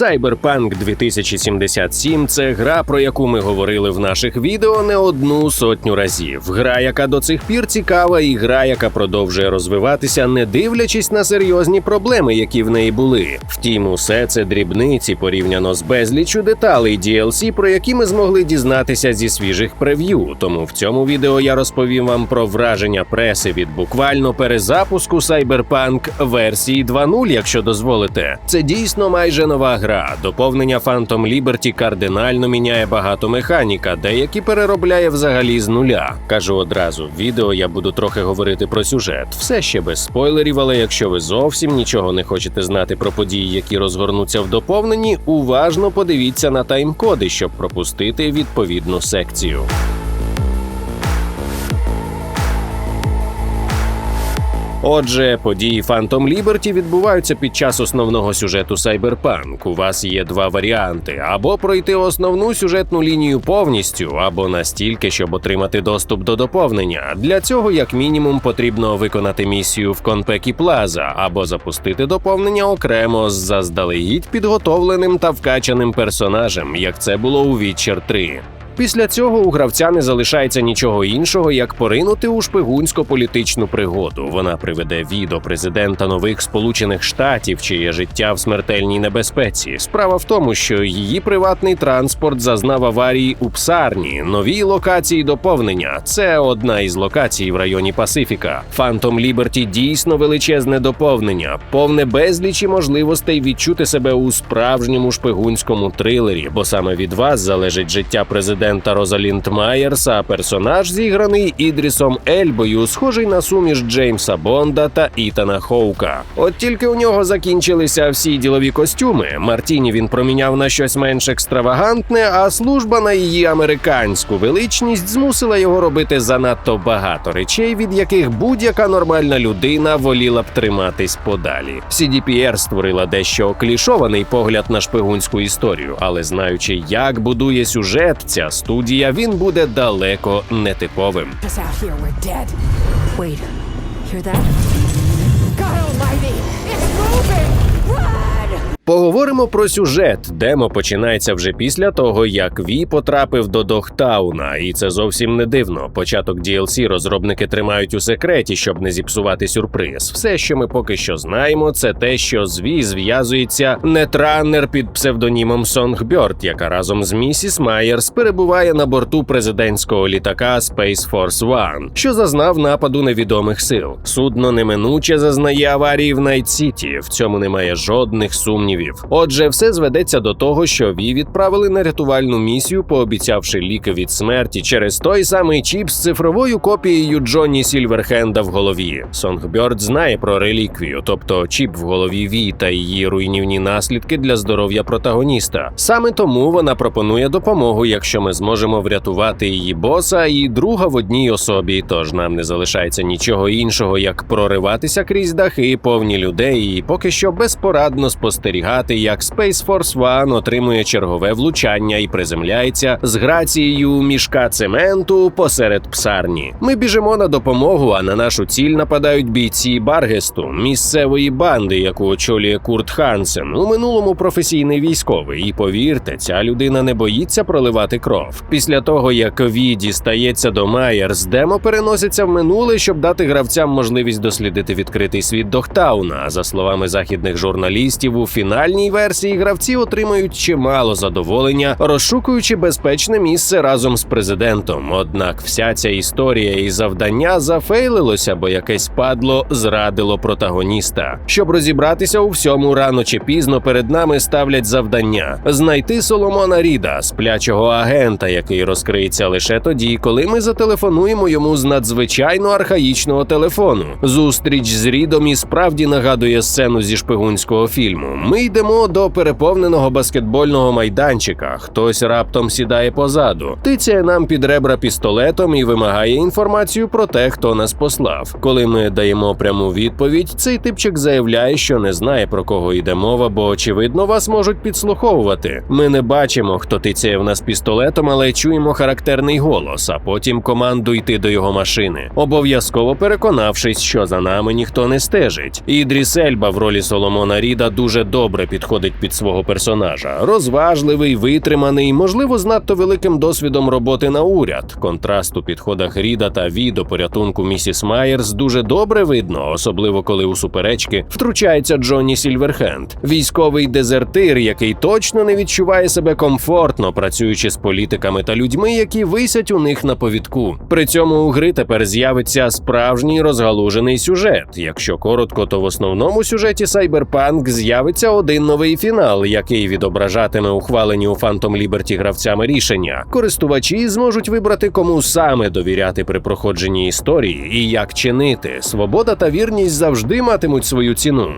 Cyberpunk 2077 – це гра, про яку ми говорили в наших відео не одну сотню разів. Гра, яка до цих пір цікава, і гра, яка продовжує розвиватися, не дивлячись на серйозні проблеми, які в неї були. Втім, усе це дрібниці порівняно з безліччю деталей DLC, про які ми змогли дізнатися зі свіжих прев'ю. Тому в цьому відео я розповім вам про враження преси від буквально перезапуску Cyberpunk версії 2.0, якщо дозволите. Це дійсно майже нова гра. Доповнення Phantom Liberty кардинально міняє багато механіка, деякі переробляє взагалі з нуля. Кажу одразу, в відео я буду трохи говорити про сюжет. Все ще без спойлерів, але якщо ви зовсім нічого не хочете знати про події, які розгорнуться в доповненні, уважно подивіться на тайм-коди, щоб пропустити відповідну секцію. Отже, події Phantom Liberty відбуваються під час основного сюжету Cyberpunk. У вас є два варіанти: або пройти основну сюжетну лінію повністю, або настільки, щоб отримати доступ до доповнення. Для цього, як мінімум, потрібно виконати місію в Конпекі Плаза або запустити доповнення окремо з заздалегідь підготовленим та вкачаним персонажем, як це було у Witcher 3. Після цього у гравця не залишається нічого іншого, як поринути у шпигунсько-політичну пригоду. Вона приведе Ві до президента нових Сполучених Штатів, чиє життя в смертельній небезпеці. Справа в тому, що її приватний транспорт зазнав аварії у псарні, новій локації доповнення. Це одна із локацій в районі Пасифіка. Фантом Ліберті дійсно величезне доповнення, повне безлічі можливостей відчути себе у справжньому шпигунському трилері, бо саме від вас залежить життя президента президента Розалінд Майерс, а персонаж зіграний Ідрісом Ельбою, схожий на суміш Джеймса Бонда та Ітана Хоука. От тільки у нього закінчилися всі ділові костюми. Мартіні він проміняв на щось менш екстравагантне, а служба на її американську величність змусила його робити занадто багато речей, від яких будь-яка нормальна людина воліла б триматись подалі. CDPR створила дещо клішований погляд на шпигунську історію, але знаючи, як будує сюжет, ця студія, він буде далеко нетиповим. Wait, hear that? Поговоримо про сюжет. Демо починається вже після того, як Ві потрапив до Дохтауна, і це зовсім не дивно. Початок DLC розробники тримають у секреті, щоб не зіпсувати сюрприз. Все, що ми поки що знаємо, це те, що з Ві зв'язується нетранер під псевдонімом Сонгбьорд, яка разом з місіс Майерс перебуває на борту президентського літака Space Force One, що зазнав нападу невідомих сил. Судно неминуче зазнає аварії в Найт-Сіті. В цьому немає жодних сумнівів. Отже, все зведеться до того, що Ві відправили на рятувальну місію, пообіцявши ліки від смерті через той самий чіп з цифровою копією Джонні Сільверхенда в голові. Сонгбьорд знає про реліквію, тобто чіп в голові Ві та її руйнівні наслідки для здоров'я протагоніста. Саме тому вона пропонує допомогу, якщо ми зможемо врятувати її боса і друга в одній особі. Тож нам не залишається нічого іншого, як прориватися крізь дахи, повні людей, і поки що безпорадно спостерігати, як Space Force One отримує чергове влучання і приземляється з грацією мішка цементу посеред псарні. Ми біжимо на допомогу, а на нашу ціль нападають бійці Баргесту, місцевої банди, яку очолює Курт Хансен. У минулому професійний військовий. І повірте, ця людина не боїться проливати кров. Після того, як Ві дістається до Майерс, демо переноситься в минуле, щоб дати гравцям можливість дослідити відкритий світ Дохтауна. За словами західних журналістів, у фінальній версії гравці отримають чимало задоволення, розшукуючи безпечне місце разом з президентом. Однак вся ця історія і завдання зафейлилося, бо якесь падло зрадило протагоніста. Щоб розібратися у всьому рано чи пізно перед нами ставлять завдання знайти Соломона Ріда, сплячого агента, який розкриється лише тоді, коли ми зателефонуємо йому з надзвичайно архаїчного телефону. Зустріч з Рідом і справді нагадує сцену зі шпигунського фільму. Ми йдемо до переповненого баскетбольного майданчика. Хтось раптом сідає позаду, тицяє нам під ребра пістолетом і вимагає інформацію про те, хто нас послав. Коли ми даємо пряму відповідь, цей типчик заявляє, що не знає про кого йде мова, бо очевидно вас можуть підслуховувати. Ми не бачимо, хто тицяє в нас пістолетом, але чуємо характерний голос, а потім команду йти до його машини, обов'язково переконавшись, що за нами ніхто не стежить. Ідріс Ельба в ролі Соломона Ріда дуже добре добре підходить під свого персонажа. Розважливий, витриманий, можливо, з надто великим досвідом роботи на уряд. Контраст у підходах Ріда та Ві до порятунку місіс Майерс дуже добре видно, особливо коли у суперечки втручається Джонні Сільверхенд, військовий дезертир, який точно не відчуває себе комфортно, працюючи з політиками та людьми, які висять у них на повідку. При цьому у гри тепер з'явиться справжній розгалужений сюжет. Якщо коротко, то в основному сюжеті Cyberpunk з'явиться один новий фінал, який відображатиме ухвалені у Phantom Liberty гравцями рішення. Користувачі зможуть вибрати, кому саме довіряти при проходженні історії і як чинити. Свобода та вірність завжди матимуть свою ціну.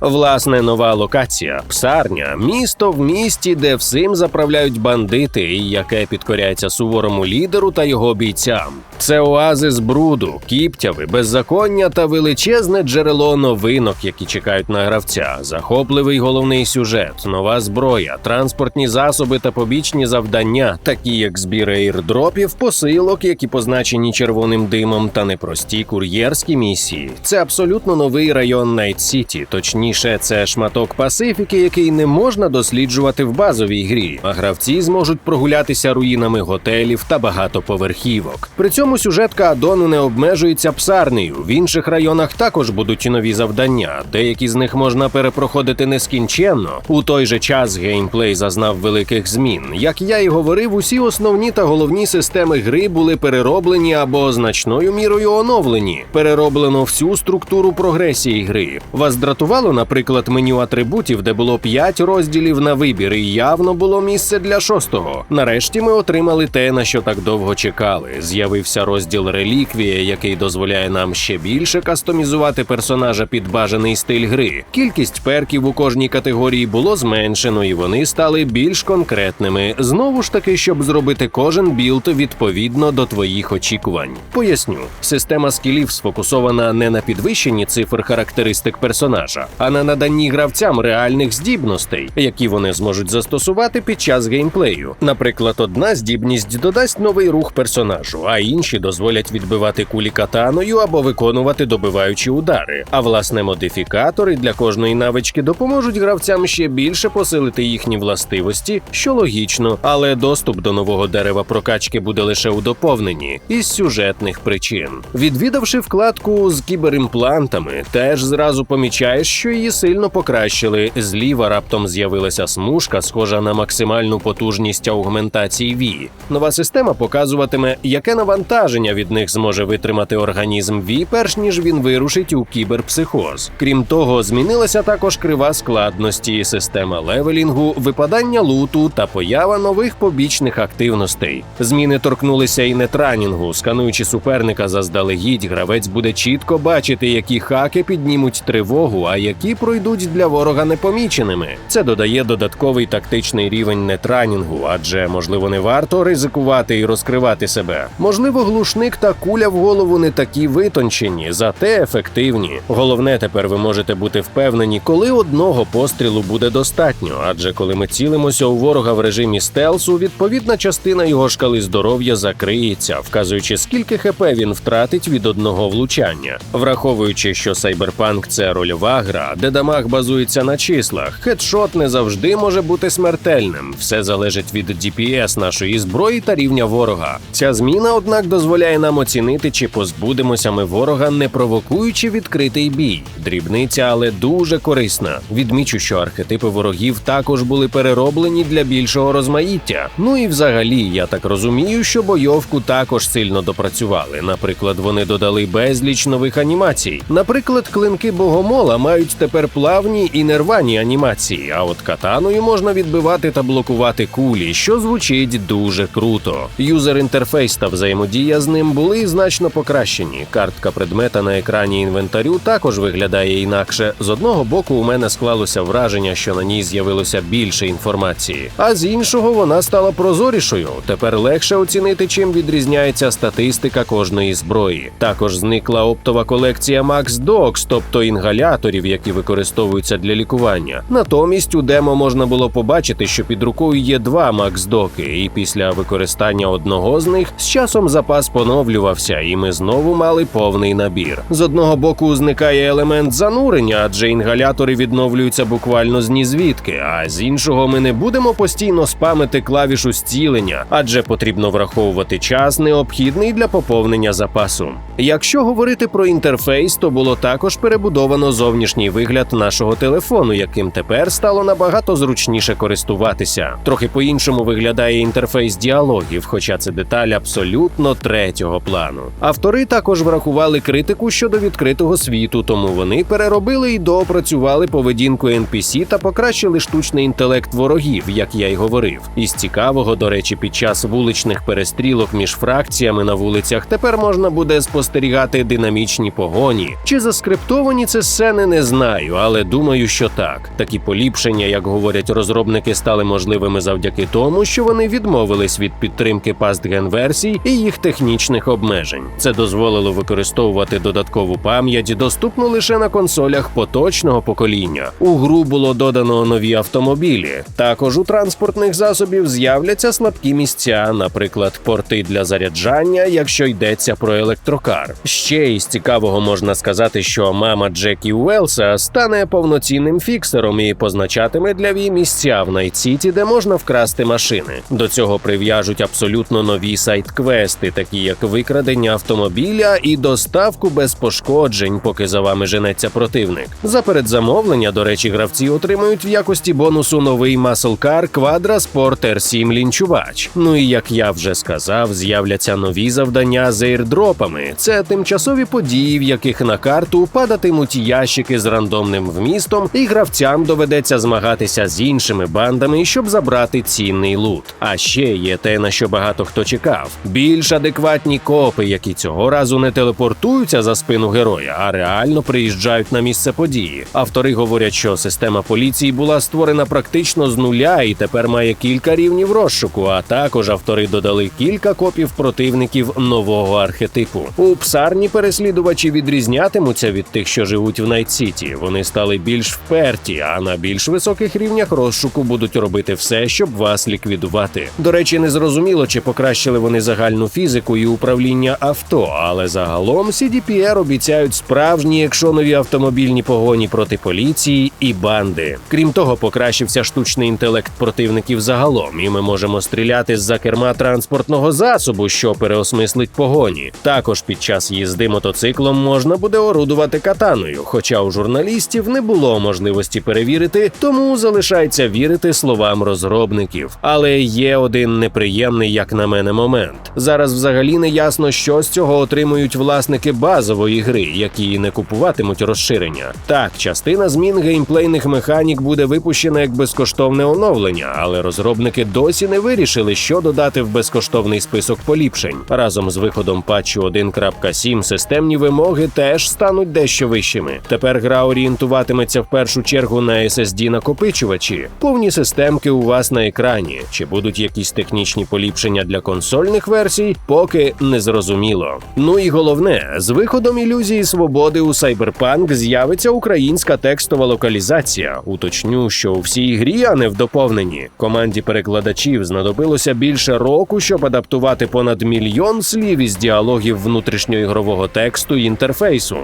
Власне, нова локація псарня, місто в місті, де всім заправляють бандити, яке підкоряється суворому лідеру та його бійцям. Це оазис бруду, кіптяви, беззаконня та величезне джерело новинок, які чекають на гравця. Захопливий головний сюжет, нова зброя, транспортні засоби та побічні завдання, такі як збір ейрдропів, посилок, які позначені червоним димом, та непрості кур'єрські місії. Це абсолютно новий район Найт Сіті. Точніше, це шматок Пасифіки, який не можна досліджувати в базовій грі. А гравці зможуть прогулятися руїнами готелів та багатоповерхівок. При цьому сюжетка Адону не обмежується псарнею. В інших районах також будуть нові завдання. Деякі з них можна перепроходити нескінченно. У той же час геймплей зазнав великих змін. Як я і говорив, усі основні та головні системи гри були перероблені або значною мірою оновлені. Перероблено всю структуру прогресії гри. Вас дратувало, наприклад, меню атрибутів, де було 5 розділів на вибір, і явно було місце для шостого. Нарешті ми отримали те, на що так довго чекали. З'явився розділ реліквія, який дозволяє нам ще більше кастомізувати персонажа під бажаний стиль гри. Кількість перків у кожній категорії було зменшено, і вони стали більш конкретними. Знову ж таки, щоб зробити кожен білд відповідно до твоїх очікувань. Поясню, система скілів сфокусована не на підвищенні цифр характеристик персонажа, а на наданні гравцям реальних здібностей, які вони зможуть застосувати під час геймплею. Наприклад, одна здібність додасть новий рух персонажу, а інші дозволять відбивати кулі катаною або виконувати добиваючі удари. А власне модифікатори для кожної навички допоможуть гравцям ще більше посилити їхні властивості, що логічно, але доступ до нового дерева прокачки буде лише у доповненні із сюжетних причин. Відвідавши вкладку з кіберимплантами, теж зразу помічаєш, що її сильно покращили. Зліва раптом з'явилася смужка, схожа на максимальну потужність аугментації Ві. Нова система показуватиме, яке навантаження від них зможе витримати організм Ві, перш ніж він вирушить у кіберпсихоз. Крім того, змінилася також крива складності, система левелінгу, випадання луту та поява нових побічних активностей. Зміни торкнулися і нетранінгу. Скануючи суперника заздалегідь, гравець буде чітко бачити, які хаки піднімуть тривогу, а які пройдуть для ворога непоміченими. Це додає додатковий тактичний рівень нетранінгу, адже можливо не варто ризикувати і розкривати себе. Можливо, глушник та куля в голову не такі витончені, зате ефективні. Головне, тепер ви можете бути впевнені, коли одного пострілу буде достатньо, адже коли ми цілимося у ворога в режимі стелсу, відповідна частина його шкали здоров'я закриється, вказуючи, скільки хп він втратить від одного влучання. Враховуючи, що Cyberpunk – це рольова гра, де дамаг базується на числах, хедшот не завжди може бути смертельним. Все залежить від DPS нашої зброї та рівня ворога. Ця зміна, однак, дозволяє нам оцінити, чи позбудемося ми ворога, не провокуючи відкритий бій. Дрібниця, але дуже корисна. Відмічу, що архетипи ворогів також були перероблені для більшого розмаїття. Ну і взагалі, я так розумію, що бойовку також сильно допрацювали. Наприклад, вони додали безліч нових анімацій. Наприклад, клинки богомола мають тепер плавні і нервані анімації, а от катаною можна відбивати та блокувати кулі, що звучить дуже круто. Юзер інтерфейс та взаємодія з ним були значно покращені. Картка предмета на екрані інвентарю також виглядає інакше. З одного боку, у мене склалося враження, що на ній з'явилося більше інформації, а з іншого вона стала прозорішою. Тепер легше оцінити, чим відрізняється статистика кожної зброї. Також зникла оптова колекція Max Dox, тобто інгаляторів, які використовуються для лікування. Натомість у демо можна було побачити, що під рукою є два Макс-доки, і після використання одного з них з часом запас поновлювався, і ми знову мали повний набір. З одного боку зникає елемент занурення, адже інгалятори відновлюються буквально з нізвідки, а з іншого ми не будемо постійно спамити клавішу зцілення, адже потрібно враховувати час, необхідний для поповнення запасу. Якщо говорити про інтерфейс, то було також перебудовано зовнішній вигляд нашого телефону, яким тепер стало набагато зручніше користуватися. Трохи по-іншому виглядає інтерфейс діалогів, хоча це деталь абсолютно третього плану. Автори також врахували критику щодо відкритого світу, тому вони переробили і доопрацювали поведінку NPC та покращили штучний інтелект ворогів, як я й говорив. Із цікавого, до речі, під час вуличних перестрілок між фракціями на вулицях тепер можна буде спостерігати динамічні погоні. Чи заскриптовані це сцени, не знаю, але думаю, що так. Такі поліпшення, як говорять розробники, стали можливими завдяки тому, що вони відмовились від підтримки пастген версій і їх технічних обмежень. Це дозволило використовувати додаткову пам'ять, доступну лише на консолях поточного покоління. У гру було додано нові автомобілі. Також у транспортних засобів з'являться слабкі місця, наприклад, порти для заряджання, якщо йдеться про електрокар. Ще із цікавого можна сказати, що мама Джекі Уелса стане повноцінним фіксером і позначатиме для Ві місця в Найт-Сіті, де можна вкрасти машини. До цього прив'яжуть абсолютно нові сайт-квести, такі як викрадення автомобіля і доставку без пошкоджень, поки за вами женеться противник. За передзамовлення, до речі, гравці отримують в якості бонусу новий маслкар Quadra Sport R7 лінчувач. Ну і як я вже сказав, з'являться нові завдання з ейрдропами. Це тимчасові події, в яких на карту падатимуть ящики з рандомним вмістом, і гравцям доведеться змагатися з іншими бандами, щоб забрати цінний лут. А ще є те, на що багато хто чекав: більш адекватні копи, які цього разу не телепортуються за спину героя, а реально приїжджають на місце події. Автори говорять, що система поліції була створена практично з нуля і тепер має кілька рівнів розшуку. А також автори додали кілька копів противників нового архетипу. У псарні переслідувачі відрізнятимуться від тих, що живуть в Найт-Сіті. Вони стали більш вперті, а на більш високих рівнях розшуку будуть робити все, щоб вас ліквідувати. До речі, не зрозуміло, чи покращили вони загальну фізику і управління авто, але загалом CDPR обіцяють справжні екшонові автомобільні погоні проти поліції і банди. Крім того, покращився штучний інтелект противників загалом, і ми можемо стріляти з-за керма транспортного засобу, що переосмислить погоні. Також під час їзди мотоциклом можна буде орудувати катаною, хоча у журналістів не було можливості перевірити, тому залишається вірити словам розробників. Але є один неприємний, як на мене, момент. Зараз взагалі не ясно, що з цього отримують власники базової гри, які не купуватимуть розширення. Так, частина змін геймплейних механік буде випущена як безкоштовне оновлення, але розробники досі не вирішили, що додати в безкоштовний список поліпшень. Разом з виходом патчу 1.7 системні вимоги теж стануть дещо вищими. Тепер гра орієнтуватиметься в першу чергу на SSD накопичувачі. Повні системки у вас на екрані. Чи будуть якісь технічні поліпшення для консольних версій, поки не зрозуміло. Ну і головне, з виходом ілюзії свободи у Cyberpunk з'явиться українська текстова локалізація. Уточню, що у всій грі, а не в доповненні. Команді перекладачів знадобилося більше року, щоб адаптувати понад мільйон слів із діалогів внутрішньоігрового тексту і інтерфейсу.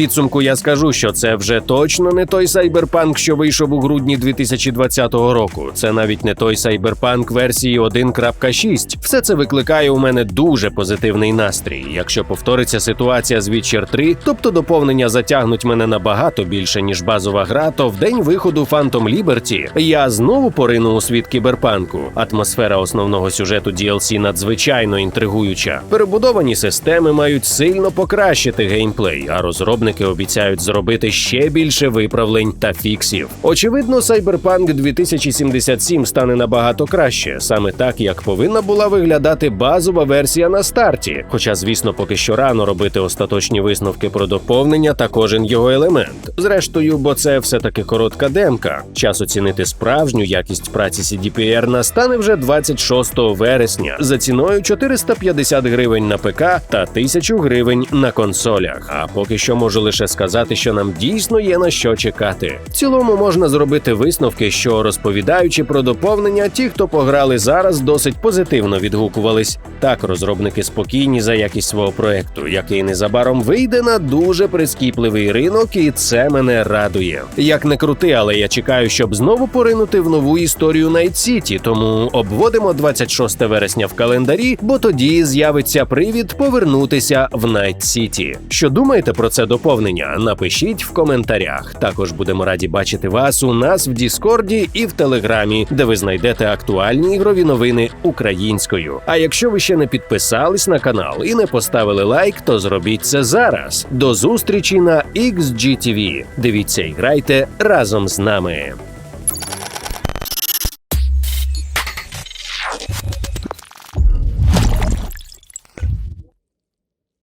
Підсумку я скажу, що це вже точно не той сайберпанк, що вийшов у грудні 2020 року. Це навіть не той сайберпанк версії 1.6. Все це викликає у мене дуже позитивний настрій. Якщо повториться ситуація з Witcher 3, тобто доповнення затягнуть мене набагато більше ніж базова гра, то в день виходу Phantom Liberty я знову порину у світ кіберпанку. Атмосфера основного сюжету DLC надзвичайно інтригуюча. Перебудовані системи мають сильно покращити геймплей, а розробники обіцяють зробити ще більше виправлень та фіксів. Очевидно, Cyberpunk 2077 стане набагато краще, саме так, як повинна була виглядати базова версія на старті. Хоча, звісно, поки що рано робити остаточні висновки про доповнення та кожен його елемент. Зрештою, бо це все таки коротка демка. Час оцінити справжню якість праці CDPR настане вже 26 вересня за ціною 450 гривень на ПК та 1000 гривень на консолях. А поки що можу можу лише сказати, що нам дійсно є на що чекати. В цілому можна зробити висновки, що розповідаючи про доповнення, ті, хто пограли зараз, досить позитивно відгукувались. Так, розробники спокійні за якість свого проекту, який незабаром вийде на дуже прискіпливий ринок, і це мене радує. Як не крути, але я чекаю, щоб знову поринути в нову історію Night City, тому обводимо 26 вересня в календарі, бо тоді з'явиться привід повернутися в Night City. Що думаєте про це доповнення? Напишіть в коментарях. Також будемо раді бачити вас у нас в Діскорді і в Телеграмі, де ви знайдете актуальні ігрові новини українською. А якщо ви ще не підписались на канал і не поставили лайк, то зробіть це зараз. До зустрічі на XGTV. Дивіться і грайте разом з нами.